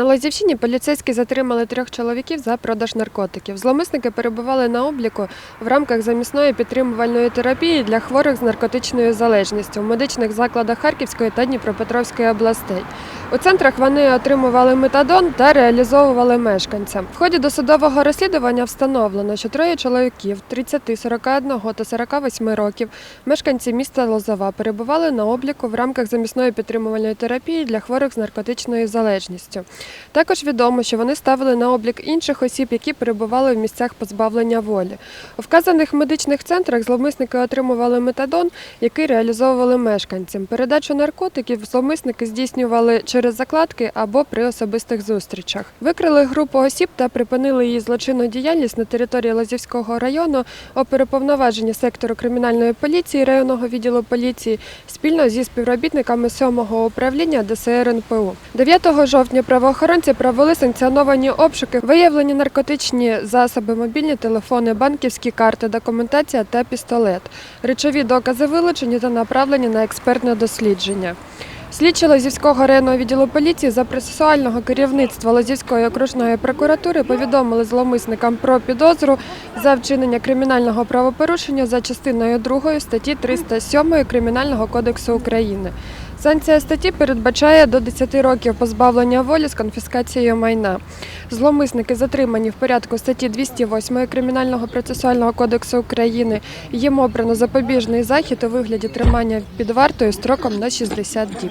На Лозівщині поліцейські затримали трьох чоловіків за продаж наркотиків. Зломисники перебували на обліку в рамках замісної підтримувальної терапії для хворих з наркотичною залежністю в медичних закладах Харківської та Дніпропетровської областей. У центрах вони отримували метадон та реалізовували мешканцям. В ході досудового розслідування встановлено, що троє чоловіків 30, 41 та 48 років, мешканці міста Лозова, перебували на обліку в рамках замісної підтримувальної терапії для хворих з наркотичною залежністю. Також відомо, що вони ставили на облік інших осіб, які перебували в місцях позбавлення волі. У вказаних медичних центрах зловмисники отримували метадон, який реалізовували мешканцям. Передачу наркотиків зловмисники здійснювали через закладки або при особистих зустрічах. Викрили групу осіб та припинили її злочинну діяльність на території Лазівського району оперуповноважені сектору кримінальної поліції районного відділу поліції спільно зі співробітниками 7-го управління ДСР НПУ. 9 жовтня правоохоронці провели санкціоновані обшуки, виявлені наркотичні засоби, мобільні телефони, банківські карти, документація та пістолет. Речові докази вилучені та направлені на експертне дослідження. Слідчі Лозівського районного відділу поліції за процесуального керівництва Лозівської окружної прокуратури повідомили зловмисникам про підозру за вчинення кримінального правопорушення за частиною 2 статті 307 Кримінального кодексу України. Санкція статті передбачає до 10 років позбавлення волі з конфіскацією майна. Зловмисники затримані в порядку статті 208 Кримінального процесуального кодексу України. Їм обрано запобіжний захід у вигляді тримання під вартою строком на 60 діб.